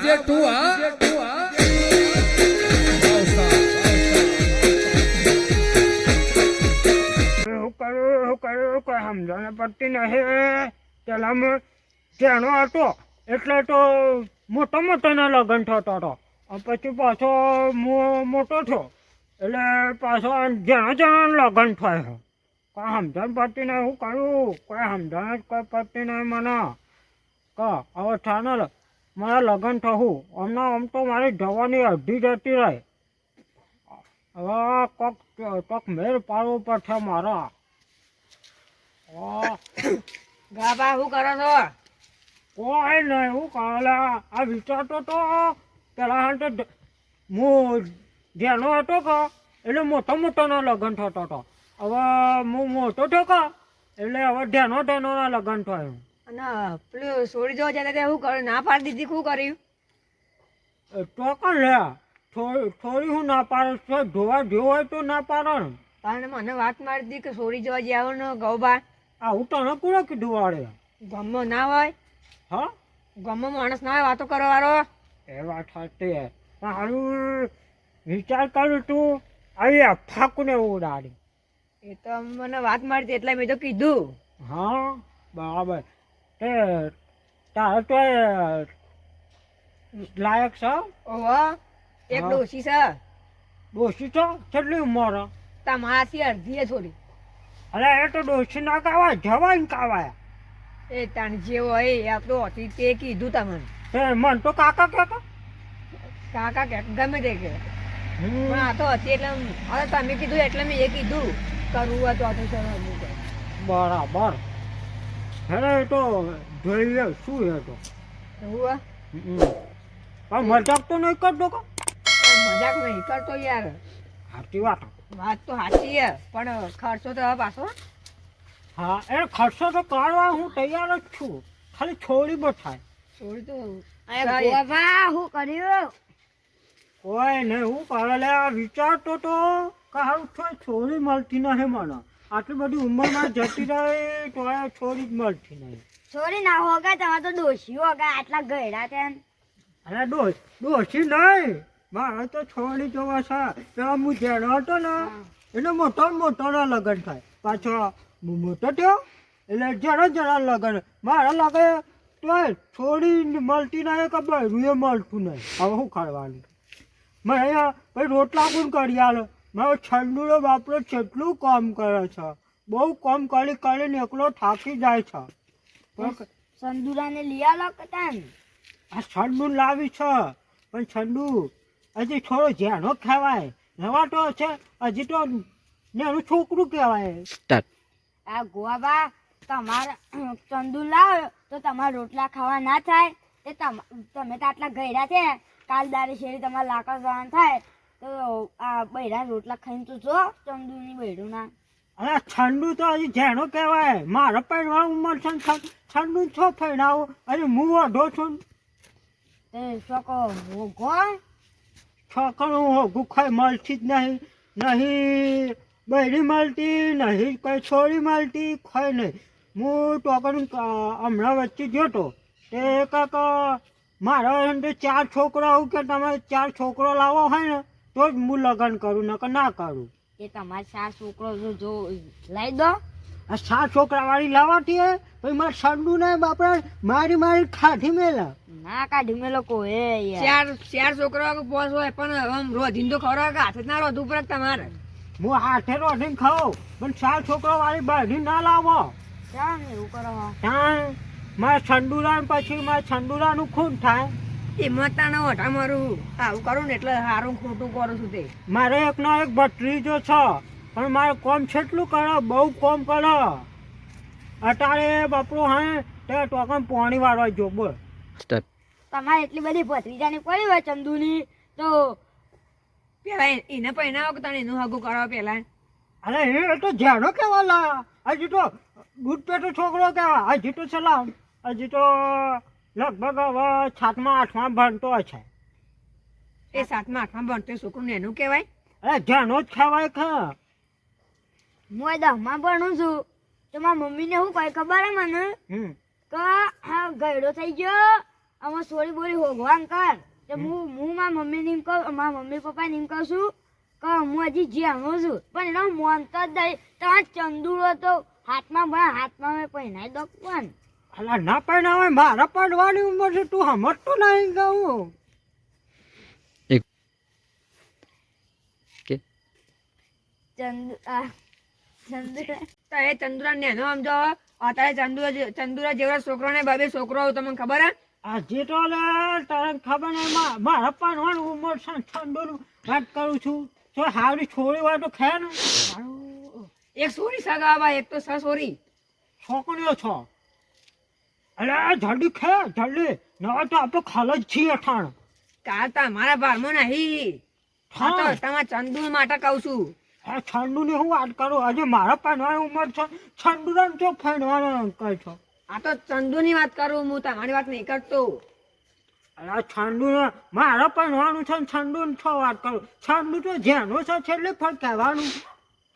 DJ two હા હું કોઈ સમજણ પડતી નહીં પેલા મેં તેનો હતો એટલે તો મોટો મોટોનો લગ્ન થતો હતો પછી પાછો મોટો થયો એટલે પાછો જણા જણા લગ્ન થયો કોઈ સમજણ પડતી નહીં હું કરું કોઈ સમજણ જ કોઈ પડતી નહીં મને ક હવે ચાલો. મારા લગ્ન થવું. હમણાં આમ તો મારી જવાની અડધી જતી રહી. હવે કોક કોક મેળ પાડવો પડશે મારા. ગાબા શું કરો છો? કોઈ નહીં હું કાલે આ વિચારતો તો પેલા હાલ તો હું જેનો હતો કે એટલે મોટો મોટોનો લગ્ન થતો હતો. હવે હું મોટો થયો કે એટલે હવે ધ્યાનો ધ્યાનોના લગ્ન થયું. અને પેલું છોડી જવા જતા ત્યાં શું કર્યું ના પાડી દીધી શું કર્યું? તો પણ લે થોડી થોડી હું ના પાડે છે જોવા જેવું હોય તો ના પાડે ને. તાણે મને વાત મારી દીધી કે છોડી જવા જાવ ને ગૌબા. હું તને પૂરો કીધું વાળે. ગમો ના હોય. હા? ગમો માણસ ના હોય વાતો કરો વાળો. એ વાત સાચી પણ હારું વિચાર કરું તું આવી ફાકુને ઉડાડી. એ તો મને વાત મારી એટલે મેં તો કીધું. હા બરાબર. તે તારે તો લાયક છો? ઓહો એક. ડોશી છે? ડોશી છો? કેટલી ઉંમર? તમારાથી અડધી એ થોડી અરે એ તો ડોશી ના કાવા જવાય કાવાય એ તાણ જે હોય એ આપણો હતી તે કીધું તમને. તે મન તો કાકા કેતો કાકા કે ગમે તે કે. હું પણ આ તો હતી એટલે હવે તમે કીધું એટલે મેં એ કીધું. કરવું તો હતું ચલો હું બરાબર. હેડે તો જોઈ લે શું હે તો? એવું હમ. પણ મજાક તો નહીં કરતો કો? મજાક નહીં કરતો યાર. સાચી વાત. વાત તો સાચી છે પણ ખર્ચો તો પાછો હા. એ ખર્ચો તો કરવા હું તૈયાર જ છું. ખાલી છોડી બઠાય. છોડી તો કર્યું? કોઈ નહીં હું કરે લે આ વિચારતો તો કે હારું છોડી મળતી નહીં મને. આટલી બધી ઉંમરમાં જતી રહે તો છોડી જ મળતી નહીં. છોરી ના હોગા તમે તો દોષી હોગા આટલા ગયડા તેમ અરે દોષ દોષી નહીં. મારે તો છોડી જોવા છે. પેલા હું જેડો હતો ને એને મોટો મોટો લગ્ન થાય. પાછો હું મોટો થયો એટલે જરા જરા લગ્ન. મારા લાગે તો છોડી મળતી નહીં કે બહેરું એ મળતું નહીં. હવે શું કરવાનું મેં પછી રોટલા પણ કરી આલો. મારો છંડુનો બાપરો કેટલું કામ કરે છે? બહુ કામ કરી કરીને એકલો થાકી જાય છે. સંદુરાને લઈ આવો કતાન આ છંડુ લાવી છે. પણ છંડુ હજી થોડો ઝેણો ખેવાય તો છે હજી તો નેનું છોકરું કહેવાય. આ ગોવા તમારા ચંદુ લાવ તો તમારા રોટલા ખાવા ના થાય. તે તમ- તમે તો આટલા ગયડા છે. કાલ દારે શેરી તમારે લાકડ જવાનું થાય. તો આ બૈરા રોટલા ખાઈને તો જો ચંદુની બૈરું ના અરે છંડુ તો હજી જેનો કહેવાય. મારો પહેરવા ઉંમર છે છંડુ છો પહેરાવો અરે હું વઢો છું. તે શોકો હોગો છોકરું હોગું ખાઈ મળતી જ નહીં. નહીં બહેરી મળતી નહીં કઈ છોડી મળતી ખાઈ નહીં. હું ટોકન હમણાં વચ્ચે જોતો તે. કાક મારા અંદર ચાર છોકરા આવું કે તમે ચાર છોકરો લાવો હોય ને તો જ હું લગ્ન કરું નકર ના કરું. એ તમારે સાત છોકરો જો જો લાવી દો. આ ચાર છોકરા વાળી લાવવાથી હે પછી મારે સંડુ ને બાપરા મારી મારી ખાધી મેલા. ના કાઢી મેં લોકો એ યાર. ચાર ચાર છોકરા કે હોય પણ આમ રોધીન તો ખવડાવે કે હાથે ના રોધું પડે તમારે. હું હાથે રોટીને ખાઉં પણ ચાર છોકરા વાળી બાંધી ના લાવો. ચાલ એવું કરો? મારે મારા છંડુરા પછી મારા સંડુરાનું ખૂન થાય. એમાં તાના ઓઢા મારું આવું કરું ને એટલે સારું ખોટું કરું છું તે. મારે એકનો એક ભત્રીજો છે. પણ મારે કોમ છેટલું કરે બહુ કોમ કરે. અટારે બાપરો હે તે ટોકન પોણી વાળવા જો બોલ. તમારે એટલી બધી ભત્રીજાની પડી હોય ચંદુની તો પેલા એને પહેરાવો કે તને એનું હગું કરો પેલા. અરે એ તો જેનો કેવા લા હજી તો દૂધ પેટો છોકરો કેવા હજી તો સલામ હજી તો લગભગ હવે સાતમા આઠમા ભણતો છે. એ સાતમા આઠમા ભણતો છોકરું ને એનું કહેવાય? અરે જેનો જ ખવાય ખ હું દસમાં ભણું છું. તો મારા મમ્મીને શું કહે ખબર હે મને? કે હા ગયડો થઈ ગયો. આમાં સોરી બોરી હોગવાન કર. તો હું હું મારા મમ્મીને એમ કહું મારા મમ્મી પપ્પાને એમ કહું છું કે હું હજી જાણું છું. પણ એનો મોનતો જ નહીં તમારે ચંદુડો તો હાથમાં ભણા હાથમાં મેં પહેરાઈ દો અલા ના પહેણાવે મારા પડવાની ઉંમર છે તું સમજતો નહીં કહું ચંદુ આ ચંદુડા તો એ ચંદુરા નેનો સમજો. અત્યારે ચંદુરા ચંદુરા જેવડા છોકરાને બાબે છોકરો તમને ખબર હે? આજે તો તને ખબર નહીં મારા પડવાની ઉંમર છે ઠંડોનું વાત કરું છું. તો હારી છોડી તો ખે ને. એક સોરી સગાવા એક તો સ સોરી. છોકરીઓ છો. અરે જલ્દી ખે જલ્દી ના તો આપણે ખાલ જ છીએ ઠાણ કાતા મારા બારમો નહીં. હા તો તમારા ચંદુ માટે કહું છું. આ ઠંડુ ને હું વાત કરું? આજે મારા પહેરવાની ઉંમર છે. ઠંડુ ને તો ફેરવાનો કહે છો. આ તો ચંદુ ની વાત કરું હું તમારી વાત નહીં કરતો. અરે છંડુ ને મારા પડવાનું છે છંડુ ને છો વાત કરું? છંડુ તો જેનો છે છેલ્લે ફળ કહેવાનું.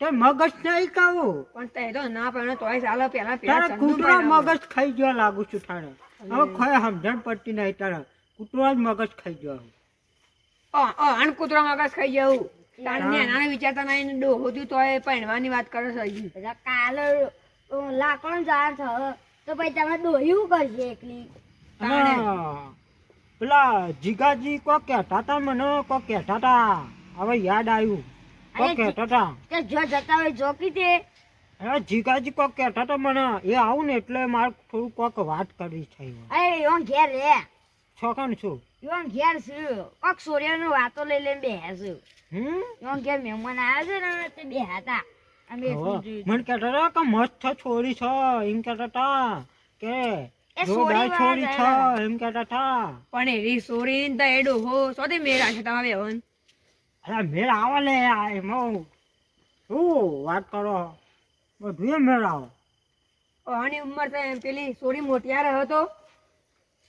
તે મગજ નહીં કહું પણ તે તો ના પણ તોય ચાલો પેલા પેલા કૂતરા. મગજ ખાઈ ગયો લાગુ છું તારે. હવે કોઈ સમજણ પડતી નહીં તારે. કૂતરો જ મગજ ખાઈ ગયો હું ઓ અન કૂતરો મગજ ખાઈ જવું તારને નેનાને વિચારતા નહીં ડોહો થયું તોય પહેણવાની વાત કરે છે કાલ લાકડો જાણ છે તો પછી તમે દોહ્યું કરશે એકલી? પેલા જીગાજી કો કહેતા હતા મને કો કહેતા હતા હવે યાદ આવ્યું. કો ટાટા હતા કે જો જતા હોય જોકી તે. અરે જીગાજી કોક કહેતા તો મને. એ આવું ને એટલે મારે થોડું કોક વાત કરવી છે. અરે યોન ઘેર રે. છોકન છું યોન ઘેર છું કોક સોરિયાનો વાતો લઈ લઈને બેહ્યા છું હમ? યોન ઘેર મહેમાન આવ્યા છે ને તે બેહાતા. અમે એટલું જોયું. મને કહેતા હતા કે મસ્ત છોરી છે. એમ કહેતા હતા કે છોરી છે. એમ કહેતા હતા. પણ એરી સોરી ને તો એડો હો. સોથી મેરા છે તમારે બેવન અરે મેળ આવે લે આ એમાં. શું વાત કરો? બધું એ મેળ આવે. આની ઉંમર તો એમ પેલી સોરી મોટિયાર હતો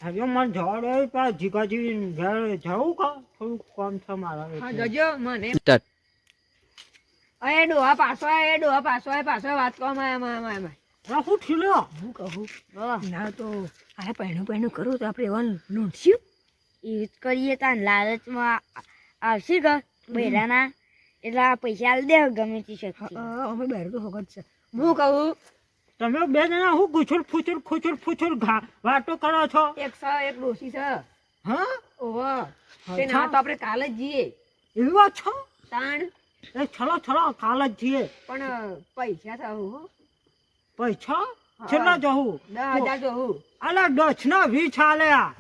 હવે મને જવા દે પણ જીગાજી ઘેર જવું કા? થોડું કામ છે મારા હા. જજો મને. અરે ડોહા પાછો આય, એ ડોહા પાછો આય, પાછો વાત માય માય અરે શું થયું? હું કહું ના તો અરે પહેણું પહેણું કરું તો આપણે એવા લૂંટશું એ જ કરીએ તાન લાલચમાં. આ- આવશે કે બૈરાના એટલે આ પૈસા આલ દે ગમે તે શક્તિ. અમે બેર તો હોગત છે. હું કહું તમે બે જણા હું ગુછુર ફુચુર ખુચુર ફુચુર ઘા વાતો કરો છો? એક સ એક ડોસી છે. હા? ઓહો. તે ના તો આપણે કાલે જ જઈએ. એવું છ છો? તાણ. એ છલો છલો કાલે જ છીએ પણ પૈસા થા હો પૈસા. છેલ્લા જવું દસ હજાર હું. અલા દસના વીસ હાલે આ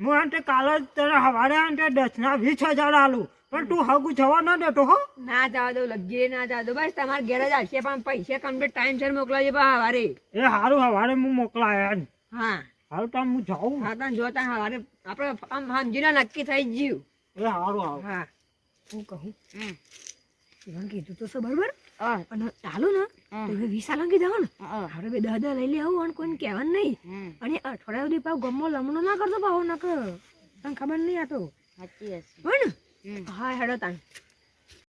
હું આંટે કાલે જ તને હવારે આંટે દસના વીસ હજાર આલું. પણ તું હગુ જવા ન દેતો હો. ના જવા દો લગીરે ના જવા દઉં. બસ તમારે ઘેર જ આવશે પણ પૈસા કમ્પ્લીટ ટાઈમ સર મોકલાવજો બા હવારે. એ હારું હવારે હું મોકલાયા ને હા. હારું તો હું જાઉં. હા તને જોતા હવારે આપણે આમ સમજીને નક્કી થઈ જ્યું ગયું. એ હારું હારું. હા. હું કહું? હમ. કીધું તો બરોબર? અને ચાલુ ને તમે તો લંગી જાઓ ને. આપણે બે દહ દહ લઈ લે આવું અને કોઈને કહેવાનું નહીં. અને અઠવાડિયા સુધી પાવ ગમો લમણો ના કરતો પાવ ના કર તને ખબર નહીં આ તો. સાચી હશે હોય ને? હા હેડો તાણ.